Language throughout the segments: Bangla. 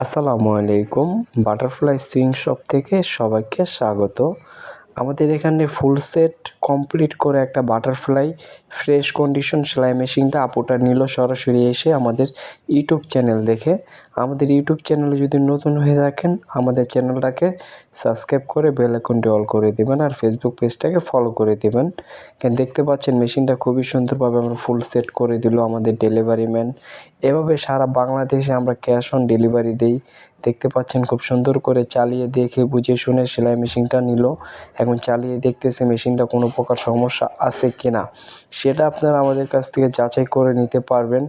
আসসালামু আলাইকুম। বাটারফ্লাই সুইং শপ থেকে সবাইকে স্বাগত। আমাদের এখানে ফুল সেট, কমপ্লিট করে একটা বাটারফ্লাই ফ্রেশ কন্ডিশন সেলাই মেশিনটা আপুটা নিল সরাসরি এসে আমাদের ইউটিউব চ্যানেল দেখে। আমাদের ইউটিউব চ্যানেলে যদি নতুন হয়ে থাকেন, আমাদের চ্যানেলটাকে সাবস্ক্রাইব করে বেল আইকনটি অল করে দেবেন আর ফেসবুক পেজটাকে ফলো করে দেবেন। কেন দেখতে পাচ্ছেন মেশিনটা খুবই সুন্দরভাবে আমরা ফুল সেট করে দিল আমাদের ডেলিভারি ম্যান এভাবে সারা বাংলাদেশে আমরা ক্যাশ অন ডেলিভারি দিই। দেখতে পাচ্ছেন খুব সুন্দর করে চালিয়ে দেখে বুঝে শুনে সেলাই মেশিনটা নিল। এখন চালিয়ে দেখতেছে মেশিনটা কোনো প্রকার সমস্যা আছে কি না সেটা আপনারা আমাদের কাছ থেকে যাচাই করে নিতে পারবেন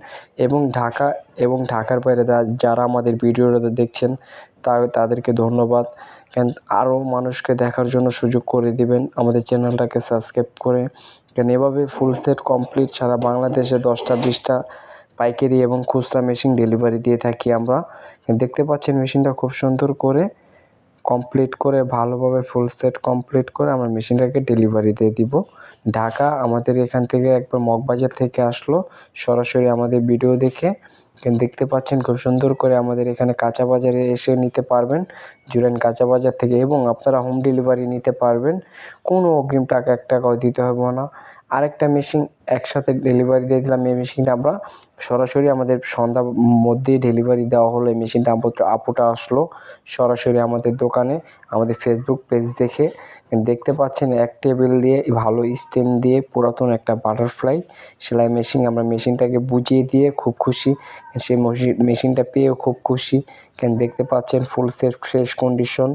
এবং ঢাকা এবং ঢাকার বাইরে যারা আমাদের ভিডিওটা দেখছেন, তা তাদেরকে ধন্যবাদ। কেন আরও মানুষকে দেখার জন্য সুযোগ করে দিবেন আমাদের চ্যানেলটাকে সাবস্ক্রাইব করে। কেন এভাবে ফুল সেট কমপ্লিট সারা বাংলাদেশে দশটা, বিশটা পাইকারি এবং খুচরা মেশিন ডেলিভারি দিয়ে থাকি আমরা। দেখতে পাচ্ছেন মেশিনটা খুব সুন্দর করে কমপ্লিট করে, ভালোভাবে ফুল সেট কমপ্লিট করে আমরা মেশিনটাকে ডেলিভারি দিয়ে দিব। ঢাকা আমাদের এখান থেকে একবার মগবাজার থেকে আসলো। সরাসরি আমাদের ভিডিও দেখে দেখতে পাচ্ছেন খুব সুন্দর করে আমাদের এখানে কাঁচা বাজারে এসে নিতে পারবেন জুরাইন কাঁচা বাজার থেকে এবং আপনারা হোম ডেলিভারি নিতে পারবেন। কোনো অগ্রিম টাকা, এক টাকাও দিতে হবে না। আরেকটা মেশিন একসাথে ডেলিভারি দিয়ে দিলাম। এই মেশিনটা আমরা সরাসরি আমাদের সন্ধ্যা মধ্যেই ডেলিভারি দেওয়া হলো। এই মেশিনটা আপুটা আসলো সরাসরি আমাদের দোকানে, আমাদের ফেসবুক পেজ দেখে। দেখতে পাচ্ছেন এক টেবিল দিয়ে ভালো স্টেন দিয়ে পুরাতন একটা বাটারফ্লাই সেলাই মেশিন আমরা মেশিনটাকে বুঝিয়ে দিয়ে খুব খুশি। সেই মেশিনটা পেয়েও খুব খুশি। কেন দেখতে পাচ্ছেন ফুল সেট ফ্রেশ কন্ডিশন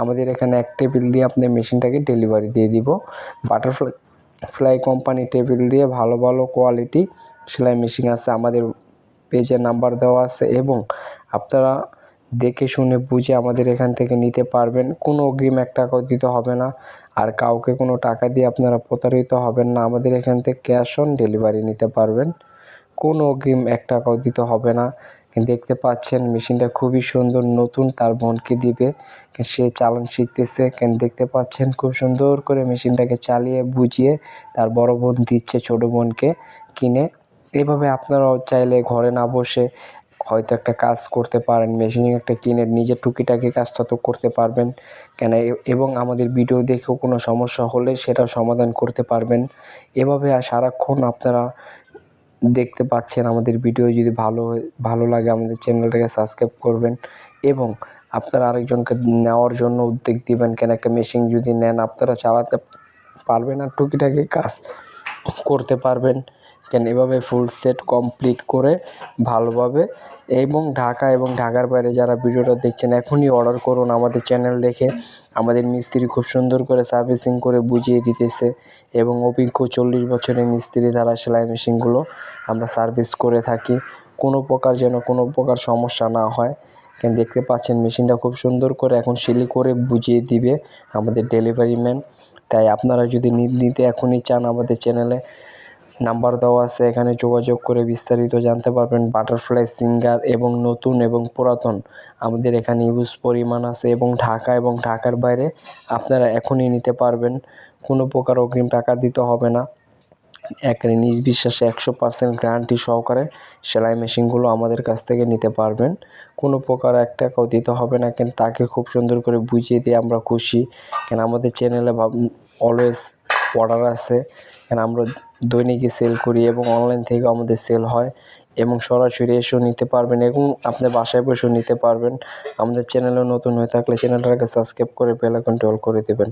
আমাদের এখানে এক টেবিল দিয়ে আপনার মেশিনটাকে ডেলিভারি দিয়ে দিব। বাটারফ্লাই ফ্লাই কোম্পানি টেবিল দিয়ে ভালো ভালো কোয়ালিটি সেলাই মেশিন আছে। আমাদের পেজে নাম্বার দেওয়া আছে এবং আপনারা দেখে শুনে বুঝে আমাদের এখান থেকে নিতে পারবেন। কোনো অগ্রিম এক টাকাও দিতে হবে না। আর কাউকে কোনো টাকা দিয়ে আপনারা প্রতারিত হবেন না। আমাদের এখান থেকে ক্যাশ অন ডেলিভারি নিতে পারবেন। কোনো অগ্রিম এক টাকাও দিতে হবে না। দেখতে পাচ্ছেন মেশিনটা খুবই সুন্দর, নতুন, তার বোনকে দিবে। সে চালান শিখতেছে কেন দেখতে পাচ্ছেন খুব সুন্দর করে মেশিনটাকে চালিয়ে, বুঝিয়ে তার বড় বোন দিচ্ছে ছোট বোনকে কিনে। এভাবে আপনারাও চাইলে ঘরে না বসে হয়তো একটা কাজ করতে পারেন, মেশিন একটা কিনে নিজের টুকিটাকি কাজটা তো করতে পারবেন। কেন এবং আমাদের ভিডিও দেখেও কোনো সমস্যা হলে সেটা সমাধান করতে পারবেন। এভাবে সারাক্ষণ আপনারা দেখতে পাচ্ছেন আমাদের ভিডিও। যদি ভালো ভালো লাগে আমাদের চ্যানেলটাকে সাবস্ক্রাইব করবেন এবং আপনারা আরেকজনকে নেওয়ার জন্য উদ্যোগ দিবেন কেন? একটা মেশিন যদি নেন, আপনারা চালাতে পারবেন আর টুকিটাকি কাজ করতে পারবেন। কেন? এভাবে ফুল সেট কমপ্লিট করে ভালোভাবে এবং ঢাকা এবং ঢাকার বাইরে যারা ভিডিওটা দেখছেন, এখনই অর্ডার করুন আমাদের চ্যানেল দেখে। আমাদের মিস্ত্রি খুব সুন্দর করে সার্ভিসিং করে বুঝিয়ে দিতেছে এবং অভিজ্ঞ চল্লিশ বছরের মিস্ত্রি দ্বারা সেলাই মেশিনগুলো আমরা সার্ভিস করে থাকি। কোনো প্রকার যেন কোনো প্রকার সমস্যা না হয়। কেন? দেখতে পাচ্ছেন মেশিনটা খুব সুন্দর করে এখন সিলি করে বুঝিয়ে দিবে আমাদের ডেলিভারি ম্যান তাই আপনারা যদি নিতে এখনই চান আমাদের চ্যানেলে নাম্বার দেওয়া আছে, এখানে যোগাযোগ করে বিস্তারিত জানতে পারবেন বাটারফ্লাই সিঙ্গার এবং নতুন এবং পুরাতন। আমাদের এখানে ইউজ পরিমাণ আছে এবং ঢাকা এবং ঢাকার বাইরে আপনারা এখনই নিতে পারবেন। কোনো প্রকার অগ্রিম টাকা দিতে হবে না। একেবারে নিজ বিশ্বাসে একশো পার্সেন্ট গ্যারান্টি সহকারে সেলাই মেশিনগুলো আমাদের কাছ থেকে নিতে পারবেন। কোনো প্রকার এক টাকাও দিতে হবে না, কেন তাকে খুব সুন্দর করে বুঝিয়ে দিয়ে আমরা খুশি। কেন আমাদের চ্যানেলে অলওয়েজ অর্ডার আছে। এখানে আমরা দৈনিকই সেল করি এবং অনলাইন থেকে আমাদের সেল হয় এবং সরাসরি এসেও নিতে পারবেন এবং আপনি বাসায় বসেও নিতে পারবেন। আমাদের চ্যানেলে নতুন হয়ে থাকলে চ্যানেলটাকে সাবস্ক্রাইব করে বেল আইকনটি অল করে দেবেন।